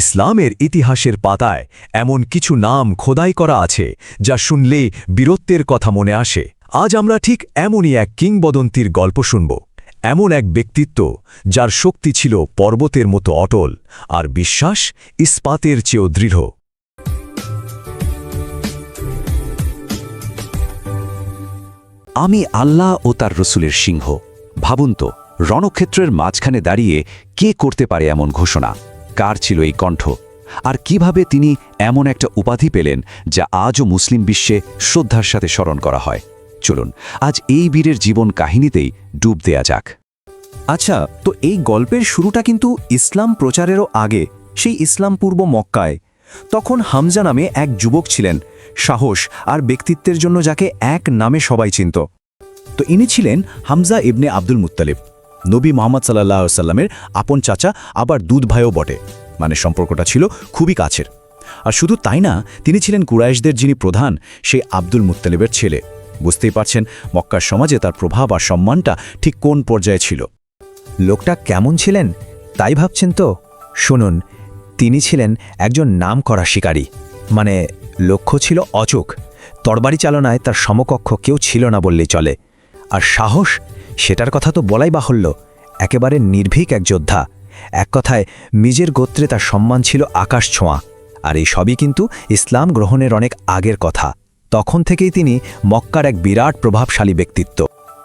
ইসলামের ইতিহাসের পাতায় এমন কিছু নাম খোদাই করা আছে, যা শুনলে বীরত্বের কথা মনে আসে। আজ আমরা ঠিক এমনই এক কিংবদন্তির গল্প শুনব। এমন এক ব্যক্তিত্ব যার শক্তি ছিল পর্বতের মতো অটল আর বিশ্বাস ইস্পাতের চেয়েও দৃঢ়। আমি আল্লাহ ও তার রসুলের সিংহ। ভাবুন তো, রণক্ষেত্রের মাঝখানে দাঁড়িয়ে কে করতে পারে এমন ঘোষণা? কার ছিল এই কণ্ঠ? আর কীভাবে তিনি এমন একটা উপাধি পেলেন যা আজও মুসলিম বিশ্বে শ্রদ্ধার সাথে স্মরণ করা হয়? চলুন, আজ এই বীরের জীবন কাহিনীতেই ডুব দেয়া যাক। আচ্ছা তো এই গল্পের শুরুটা কিন্তু ইসলাম প্রচারেরও আগে, সেই ইসলাম পূর্ব মক্কায়। তখন হামজা নামে এক যুবক ছিলেন, সাহস আর ব্যক্তিত্বের জন্য যাকে এক নামে সবাই চিনত। তো ইনি ছিলেন হামজা ইবনে আব্দুল মুত্তালিব। নবী মোহাম্মদ সাল্লাহ সাল্লামের আপন চাচা, আবার দুধ ভাইও বটে। মানে সম্পর্কটা ছিল খুবই কাছের। আর শুধু তাই না, তিনি ছিলেন কুরাইশদের যিনি প্রধান, সেই আব্দুল মুত্তালিবের ছেলে। বুঝতেই পারছেন মক্কার সমাজে তার প্রভাব আর সম্মানটা ঠিক কোন পর্যায়ে ছিল। লোকটা কেমন ছিলেন? তাই ভাবছেন তো? শুনুন, তিনি ছিলেন একজন নাম করা শিকারী। মানে লক্ষ্য ছিল অচোক তরবারি চালনায় তার সমকক্ষ কেউ ছিল না বললেই চলে। আর সাহস? সেটার কথা তো বলাই বাহুল্য। একেবারে নির্ভীক এক যোদ্ধা। এক কথায় নিজের গোত্রে তার সম্মান ছিল আকাশ ছোঁয়া, আর এই সবই কিন্তু ইসলাম গ্রহণের অনেক আগের কথা। তখন থেকেই তিনি মক্কার এক বিরাট প্রভাবশালী ব্যক্তিত্ব।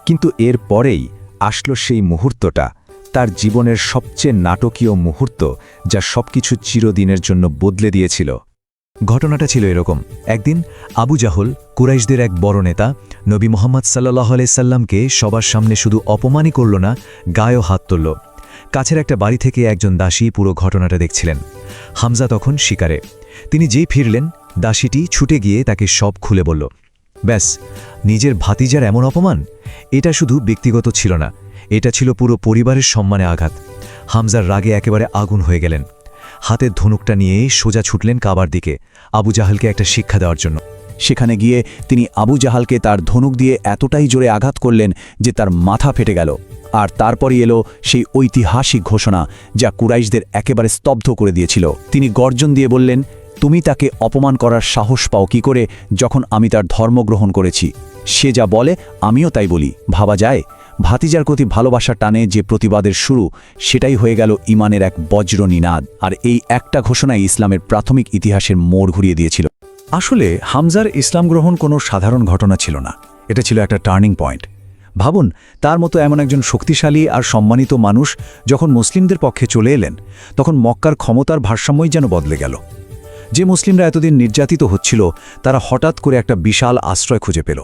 কিন্তু এর পরেই আসলো সেই মুহূর্তটা, তার জীবনের সবচেয়ে নাটকীয় মুহূর্ত, যা সবকিছু চিরদিনের জন্য বদলে দিয়েছিল। ঘটনাটা ছিল এরকম। একদিন আবু জাহল, কুরাইশদের এক বড় নেতা, নবী মোহাম্মদ সাল্লাহ সাল্লামকে সবার সামনে শুধু অপমানই করল না, গায়েও হাত তুলল। কাছের একটা বাড়ি থেকে একজন দাসী পুরো ঘটনাটা দেখছিলেন। হামজা তখন শিকারে। তিনি যেই ফিরলেন, দাসীটি ছুটে গিয়ে তাকে সব খুলে বলল, ব্যাস, নিজের ভাতিজার এমন অপমান? এটা শুধু ব্যক্তিগত ছিল না, এটা ছিল পুরো পরিবারের সম্মানে আঘাত। হামজার রাগে একেবারে আগুন হয়ে গেলেন। হাতের ধনুকটা নিয়ে সোজা ছুটলেন কাবার দিকে আবু জাহালকে একটা শিক্ষা দেওয়ার জন্য। সেখানে গিয়ে তিনি আবু জাহালকে তার ধনুক দিয়ে এতটাই জোরে আঘাত করলেন যে তার মাথা ফেটে গেল। আর তারপরই এলো সেই ঐতিহাসিক ঘোষণা যা কুরাইশদের একেবারে স্তব্ধ করে দিয়েছিল। তিনি গর্জন দিয়ে বললেন, তুমি তাকে অপমান করার সাহস পাও কি করে যখন আমি তার ধর্ম গ্রহণ করেছি? সে যা বলে আমিও তাই বলি। ভাবা যায়? ভাতিজার প্রতি ভালোবাসা টানে যে প্রতিবাদের শুরু, সেটাই হয়ে গেল ইমানের এক বজ্র নিনাদ। আর এই একটা ঘোষণাই ইসলামের প্রাথমিক ইতিহাসের মোড় ঘুরিয়ে দিয়েছিল। আসলে হামজার ইসলাম গ্রহণ কোনো সাধারণ ঘটনা ছিল না। এটা ছিল একটা টার্নিং পয়েন্ট। ভাবুন, তার মতো এমন একজন শক্তিশালী আর সম্মানিত মানুষ যখন মুসলিমদের পক্ষে চলে এলেন, তখন মক্কার ক্ষমতার ভারসাম্যই যেন বদলে গেল। যে মুসলিমরা এতদিন নির্যাতিত হচ্ছিল, তারা হঠাৎ করে একটা বিশাল আশ্রয় খুঁজে পেল।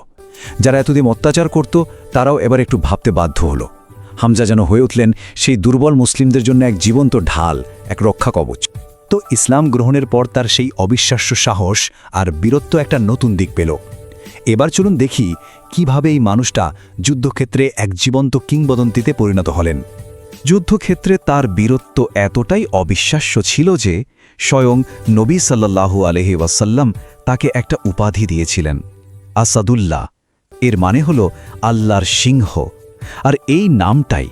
যারা এতদিন অত্যাচার করত, তারাও এবার একটু ভাবতে বাধ্য হলো। হামজা যেন হয়ে উঠলেন, সেই দুর্বল মুসলিমদের জন্য এক জীবন্ত ঢাল, এক রক্ষা কবচ। তো ইসলাম গ্রহণের পর তার সেই অবিশ্বাস্য সাহস আর বীরত্ব একটা নতুন দিক পেল। এবার চলুন দেখি কীভাবে এই মানুষটা যুদ্ধক্ষেত্রে এক জীবন্ত কিংবদন্তিতে পরিণত হলেন। যুদ্ধক্ষেত্রে তার বীরত্ব এতটাই অবিশ্বাস্য ছিল যে, স্বয়ং নবী সাল্লাল্লাহু আলহি ওয়াসাল্লাম তাকে একটা উপাধি দিয়েছিলেন, আসাদুল্লাহ। এর মানে হল আল্লাহর সিংহ। আর এই নামটাই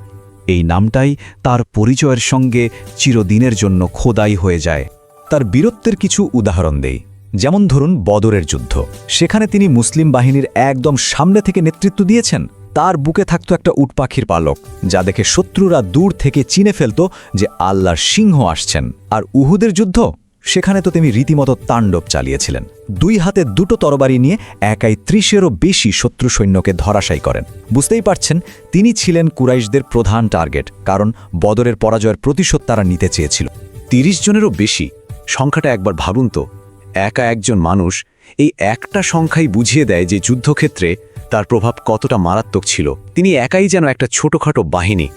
এই নামটাই তার পরিচয়ের সঙ্গে চিরদিনের জন্য খোদাই হয়ে যায়। তার বীরত্বের কিছু উদাহরণ দেই। যেমন ধরুন বদরের যুদ্ধ। সেখানে তিনি মুসলিম বাহিনীর একদম সামনে থেকে নেতৃত্ব দিয়েছেন। তার বুকে থাকত একটা উটপাখির পালক, যা দেখে শত্রুরা দূর থেকে চিনে ফেলত যে আল্লাহর সিংহ আসছেন। আর উহুদের যুদ্ধ? সেখানে তো তিনি রীতিমতো তাণ্ডব চালিয়েছিলেন। দুই হাতে দুটো তরবারি নিয়ে একাই ত্রিশেরও বেশি শত্রু সৈন্যকে ধরাশায়ী করেন। বুঝতেই পারছেন, তিনি ছিলেন কুরাইশদের প্রধান টার্গেট, কারণ বদরের পরাজয়ের প্রতিশোধ তারা নিতে চেয়েছিল। তিরিশ জনেরও বেশি, সংখ্যাটা একবার ভাবুন তো। একা একজন মানুষ এই একটা সংখ্যাই বুঝিয়ে দেয় যে যুদ্ধক্ষেত্রে তার প্রভাব কতটা মারাত্মক ছিল। তিনি একাই যেন একটা ছোটখাটো বাহিনী।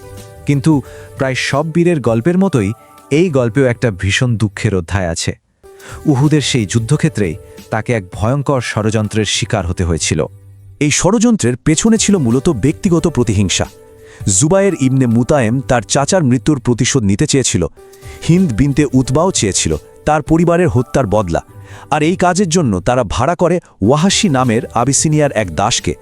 কিন্তু প্রায় সব বীরের গল্পের মতোই এই গল্পেও একটা ভীষণ দুঃখের অধ্যায় আছে। উহুদের সেই যুদ্ধক্ষেত্রেই তাকে এক ভয়ঙ্কর ষড়যন্ত্রের শিকার হতে হয়েছিল। এই ষড়যন্ত্রের পেছনে ছিল মূলত ব্যক্তিগত প্রতিহিংসা। জুবায়ের ইবনে মুতায়েম তার চাচার মৃত্যুর প্রতিশোধ নিতে চেয়েছিল। হিন্দ বিনতে উতবাও চেয়েছিল তার পরিবারের হত্যার বদলা। আর এই কাজের জন্য তারা ভাড়া করে ওয়াহাসি নামের আবিসিনিয়ার এক দাসকে।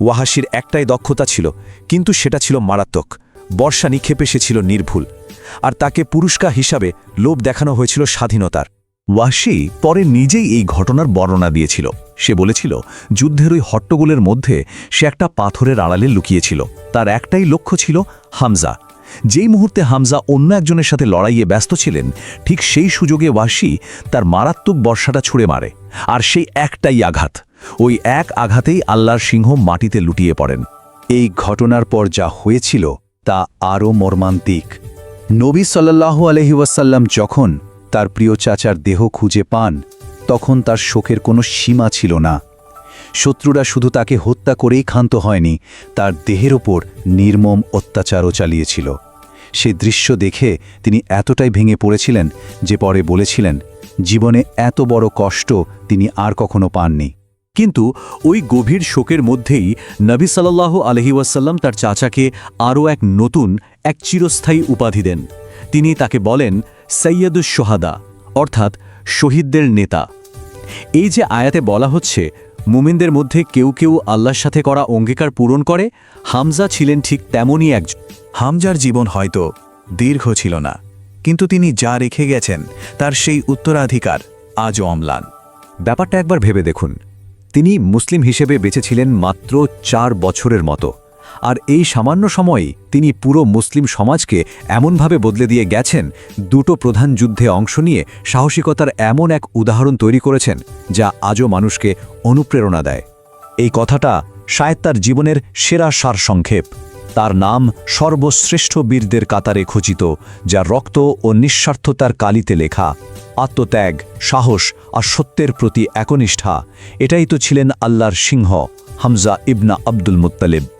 ওয়াহাসির একটাই দক্ষতা ছিল, কিন্তু সেটা ছিল মারাত্মক। বর্ষা নিক্ষেপে সে ছিল নির্ভুল। আর তাকে পুরস্কার হিসাবে লোভ দেখানো হয়েছিল স্বাধীনতার। ওয়াসি পরে নিজেই এই ঘটনার বর্ণনা দিয়েছিল। সে বলেছিল, যুদ্ধের ওই হট্টগোলের মধ্যে সে একটা পাথরের আড়ালে লুকিয়েছিল। তার একটাই লক্ষ্য ছিল হামজা। যেই মুহূর্তে হামজা অন্য একজনের সাথে লড়াইয়ে ব্যস্ত ছিলেন, ঠিক সেই সুযোগে ওয়াসি তার মারাত্মক বর্ষাটা ছুঁড়ে মারে, আর সেই একটাই আঘাত। ওই এক আঘাতেই আল্লাহর সিংহ মাটিতে লুটিয়ে পড়েন। এই ঘটনার পর যা হয়েছিল তা আরও মর্মান্তিক। নবী সাল্লাল্লাহু আলহি ওয়াসাল্লাম যখন তার প্রিয় চাচার দেহ খুঁজে পান, তখন তার শোকের কোনো সীমা ছিল না। শত্রুরা শুধু তাকে হত্যা করেই ক্ষান্ত হয়নি, তার দেহের ওপর নির্মম অত্যাচারও চালিয়েছিল। সে দৃশ্য দেখে তিনি এতটাই ভেঙে পড়েছিলেন যে পরে বলেছিলেন, জীবনে এত বড় কষ্ট তিনি আর কখনো পাননি। কিন্তু ওই গভীর শোকের মধ্যেই নবী সাল্লাহ আলহি ওয়াসাল্লাম তার চাচাকে আরও এক নতুন, এক চিরস্থায়ী উপাধি দেন। তিনি তাকে বলেন সৈয়দুস সোহাদা অর্থাৎ শহীদদের নেতা। এই যে আয়াতে বলা হচ্ছে, মুমিনদের মধ্যে কেউ কেউ আল্লাহর সাথে করা অঙ্গীকার পূরণ করে, হামজা ছিলেন ঠিক তেমনই একজন। হামজার জীবন হয়তো দীর্ঘ ছিল না, কিন্তু তিনি যা রেখে গেছেন, তার সেই উত্তরাধিকার আজও অম্লান। ব্যাপারটা একবার ভেবে দেখুন। তিনি মুসলিম হিসেবে বেঁচেছিলেন মাত্র চার বছরের মতো। আর এই সামান্য সময়েই তিনি পুরো মুসলিম সমাজকে এমনভাবে বদলে দিয়ে গেছেন, দুটো প্রধান যুদ্ধে অংশ নিয়ে সাহসিকতার এমন এক উদাহরণ তৈরি করেছেন, যা আজও মানুষকে অনুপ্রেরণা দেয়। এই কথাটা শায়দ তার জীবনের সেরা সারসংক্ষেপ। তার নাম সর্বশ্রেষ্ঠ বীরদের কাতারে খচিত যা রক্ত ও নিঃস্বার্থতার কালিতে লেখা, আত্মত্যাগ, সাহস আর সত্যের প্রতি একনিষ্ঠা। এটাই তো ছিলেন আল্লাহর সিংহ হামজা ইবনা আব্দুল মুত্তালিব।